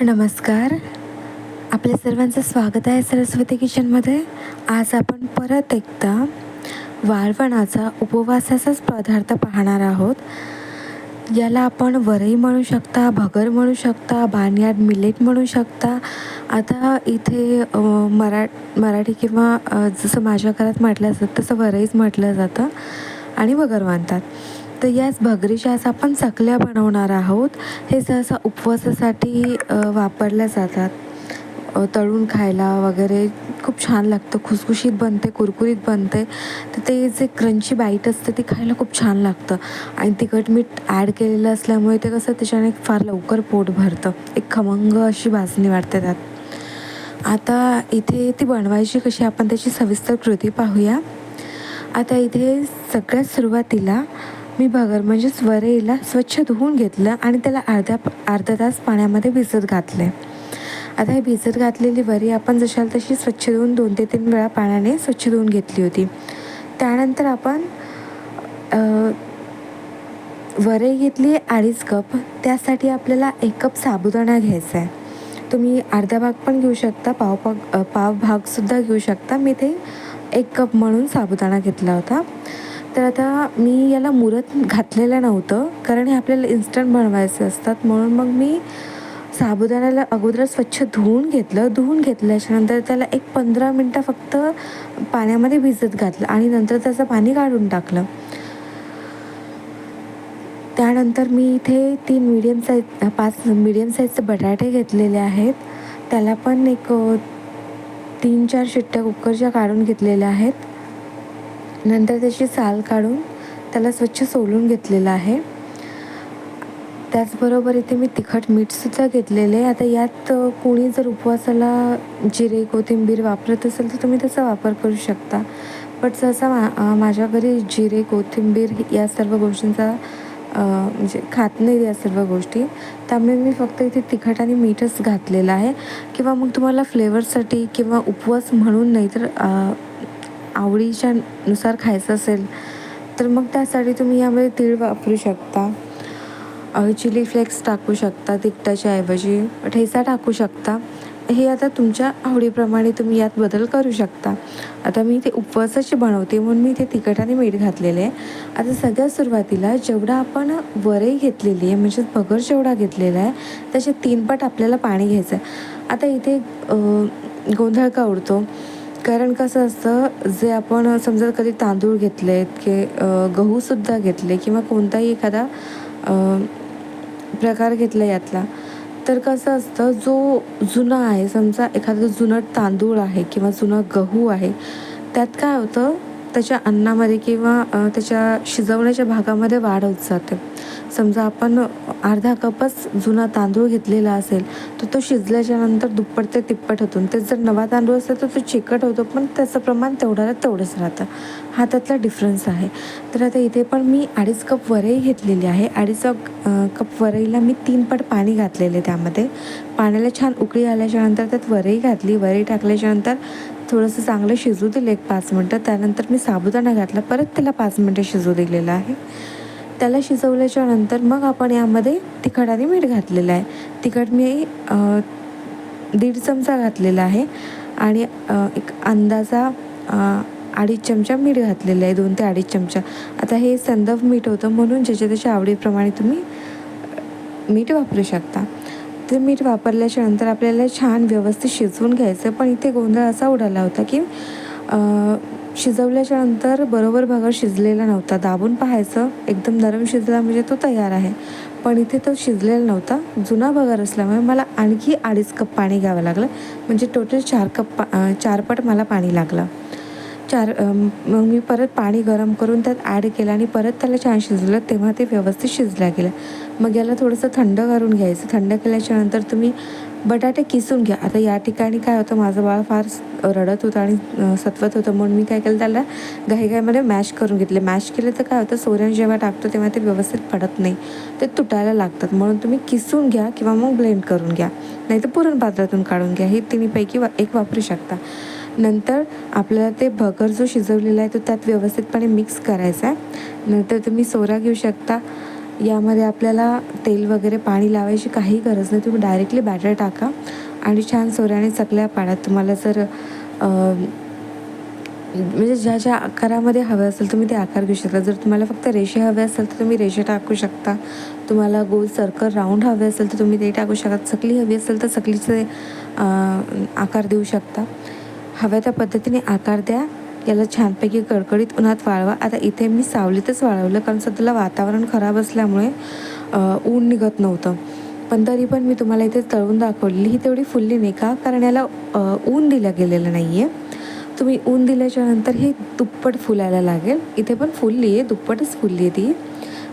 नमस्कार. आपल्या सर्वांचं स्वागत आहे सरस्वती किचनमध्ये. आज आपण परत एकदा वाळवणाचा उपवासाचाच पदार्थ पाहणार आहोत. याला आपण वरई म्हणू शकता भगर म्हणू शकता बार्नयार्ड मिलेट म्हणू शकता. आता इथे मरा मराठी किंवा जसं माझ्या घरात म्हटलं जातं तसं वरईच म्हटलं जातं आणि भगर मानतात. तर याच भगरीच्या आज आपण चकल्या बनवणार आहोत. हे सहसा उपवासासाठी वापरल्या जातात. तळून खायला वगैरे खूप छान लागतं. खुसखुशीत बनते कुरकुरीत बनते. तर ते जे क्रंची बाईट असते ती खायला खूप छान लागतं. आणि तिखट मीठ ॲड केलेलं असल्यामुळे ते कसं त्याच्याने फार लवकर पोट भरतं. एक खमंग अशी भाजणी वाटते त्यात. आता इथे ती बनवायची कशी आपण त्याची सविस्तर कृती पाहूया. आता इथे सगळ्यात सुरुवातीला मी भगर म्हणजेच वरेला स्वच्छ धुवून घेतलं आणि त्याला अर्ध्या अर्धा तास पाण्यामध्ये भिजत घातले आता हे भिजत घातलेली वरी आपण जशाल तशी स्वच्छ धुवून दोन ते तीन वेळा पाण्याने स्वच्छ धुवून घेतली होती. त्यानंतर आपण वरे घेतली अडीच कप. त्यासाठी आपल्याला एक कप साबुदाणा घ्यायचा आहे. तुम्ही अर्धा भाग पण घेऊ शकता पाव पाव भागसुद्धा घेऊ शकता. मी ते एक कप म्हणून साबुदाणा घेतला होता. तर आता मी याला मुरत घातलेलं नव्हतं कारण हे आपल्याला इन्स्टंट बनवायचे असतात. म्हणून मग मी साबुदाण्याला अगोदर स्वच्छ धुवून घेतलं. धुवून घेतल्याच्यानंतर त्याला एक पंधरा मिनटं फक्त पाण्यामध्ये भिजत घातलं आणि नंतर त्याचं पाणी काढून टाकलं. त्यानंतर मी इथे तीन मीडियम साईज पाच मीडियम साईजचे बटाटे घेतलेले आहेत. त्याला पण एक तीन चार शिट्ट्या कुकरच्या काढून घेतलेल्या आहेत. नंतर त्याची साल काढून त्याला स्वच्छ सोलून घेतलेलं आहे. त्याचबरोबर इथे मी तिखट मीठसुद्धा घेतलेले आहे. आता यात कोणी जर उपवासाला जिरे कोथिंबीर वापरत असेल तर तुम्ही त्याचा वापर करू शकता. बट सहसा मा माझ्या घरी जिरे कोथिंबीर या सर्व गोष्टींचा म्हणजे खात नाही या सर्व गोष्टी. त्यामुळे मी फक्त इथे तिखट आणि मीठच घातलेलं आहे. किंवा मग तुम्हाला फ्लेवरसाठी किंवा उपवास म्हणून नाही तर आवडीच्या नुसार खायचं असेल तर मग त्यासाठी तुम्ही यामध्ये तीळ वापरू शकता. चिली फ्लेक्स टाकू शकता तिखटाच्या ऐवजी ठेचा टाकू शकता. हे आता तुमच्या आवडीप्रमाणे तुम्ही यात बदल करू शकता. आता मी ते उपवासाची बनवते म्हणून मी ते तिखट आणि मीठ घातलेले आहे. आता सगळ्यात सुरुवातीला जेवढा आपण वरई घेतलेली आहे म्हणजे भगर जेवढा घेतलेला आहे त्याचे तीन पट आपल्याला पाणी घ्यायचं आहे. आता इथे गोंधळ का उडतो? कारण कसं असतं जे आपण समजा कधी तांदूळ घेतलेत की गहूसुद्धा घेतले किंवा कोणताही एखादा प्रकार घेतला यातला तर कसं असतं जो जुना आहे समजा एखादं जुनं तांदूळ आहे किंवा जुनं गहू आहे त्यात काय होतं त्याच्या अन्नामध्ये किंवा त्याच्या शिजवण्याच्या भागामध्ये वाढ होत जाते. समजा आपण अर्धा कपच जुना तांदूळ घेतलेला असेल तर तो शिजल्याच्या नंतर दुप्पट ते तिप्पट होतो. ते जर नवा तांदूळ असेल तर तो चिकट होतो पण त्याचं प्रमाण तेवढ्याला तेवढंच राहतं. हा त्यातला डिफरन्स आहे. तर आता इथे पण मी अडीच कप वरई घेतलेली आहे. अडीच कप वरईला मी तीन पट पाणी घातलेले त्यामध्ये. पाण्याला छान उकळी आल्याच्यानंतर त्यात वरई घातली. वरई टाकल्याच्या नंतर थोडंसं चांगलं शिजू दिलं एक पाच मिनटं. त्यानंतर मी साबुदाणा घातला. परत त्याला पाच मिनटं शिजू दिलेलं आहे. त्याला शिजवल्याच्या नंतर मग आपण यामध्ये तिखट आणि मीठ घातलेलं आहे. तिखट मी दीड चमचा घातलेला आहे. आणि एक अंदाजा अडीच चमचा मीठ घातलेलं आहे. दोन ते अडीच चमचा. आता हे संदर्भ मीठ होतं म्हणून ज्याच्या त्याच्या आवडीप्रमाणे तुम्ही मीठ वापरू शकता. ते मीठ वापरल्याच्या नंतर आपल्याला छान व्यवस्थित शिजवून घ्यायचं. पण इथे गोंधळ असा उडाला होता की शिजवल्याच्या नंतर बरोबर भगर शिजलेला नव्हता. दाबून पाहायचं एकदम नरम शिजला म्हणजे तो तयार आहे. पण इथे तो शिजलेला नव्हता. जुना भगर असल्यामुळे मला आणखी अडीच कप पाणी घ्यावं लागलं. म्हणजे टोटल चार कप पा चारपट मला पाणी लागलं. चार मग मी परत पाणी गरम करून त्यात ॲड केलं आणि परत त्याला छान शिजलं. तेव्हा ते व्यवस्थित शिजल्या गेलं मग याला थोडंसं थंड करून घ्यायचं. थंड केल्याच्यानंतर तुम्ही बटाटे किसून घ्या. आता या ठिकाणी काय होतं माझं बाळ फार रडत होतं आणि सतवत होतं. म्हणून मी काय केलं त्याला घाईघाईमध्ये मॅश करून घेतले. मॅश केले तर काय होतं सोऱ्यान जेव्हा टाकतो तेव्हा ते व्यवस्थित पडत नाही. ते तुटायला लागतात. म्हणून तुम्ही किसून घ्या किंवा मग ब्लेंड करून घ्या. नाही तर पुरण पात्रातून काढून घ्या. हे तिन्हीपैकी वा एक वापरू शकता. नंतर आपल्याला ते भगर जो शिजवलेला आहे तो त्यात व्यवस्थितपणे मिक्स करायचा आहे. नंतर तुम्ही सोरा घेऊ शकता. यामध्ये आपल्याला तेल वगैरे पाणी लावायची काही गरज नाही. तुम्ही डायरेक्टली बॅटर टाका. आणि छान सोऱ्याने चकल्या पाडा. तुम्हाला जर म्हणजे ज्या ज्या आकारामध्ये हवे असेल तुम्ही ते आकार घेऊ शकता. जर तुम्हाला फक्त रेषे हवे असेल तर तुम्ही रेषे टाकू शकता. तुम्हाला गोल सर्कल राऊंड हवे असेल तर तुम्ही ते टाकू शकता. चकली हवी असेल तर चकलीचे आकार देऊ शकता. हव्या त्या पद्धतीने आकार द्या. याला छानपैकी कडकडीत उन्हात वाळवा. आता इथे मी सावलीतच वाळवलं कारण सध्याला वातावरण खराब असल्यामुळे ऊन निघत नव्हतं. पण तरी पण मी तुम्हाला इथे तळून दाखवलेली ही तेवढी फुलली नाही का? कारण याला ऊन दिलं गेलेलं नाही आहे तुम्ही ऊन दिल्याच्या नंतर हे दुप्पट फुलायला लागेल. इथे पण फुलली आहे दुप्पटच फुलली आहे ती.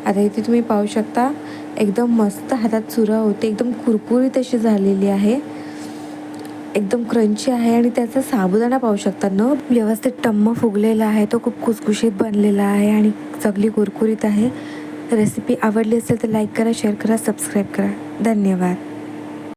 आता इथे तुम्ही पाहू शकता एकदम मस्त हातात चुरा होते एकदम कुरकुरीत अशी झालेली आहे. एकदम क्रंची आहे आणि त्याचा साबुदाणा पाहू शकता न? व्यवस्थित टम्म फुगलेला आहे. तो खूप खुसखुशीत बनलेला आहे आणि चांगली कुरकुरीत आहे. रेसिपी आवडली असेल तर लाईक करा शेअर करा सबस्क्राईब करा. धन्यवाद.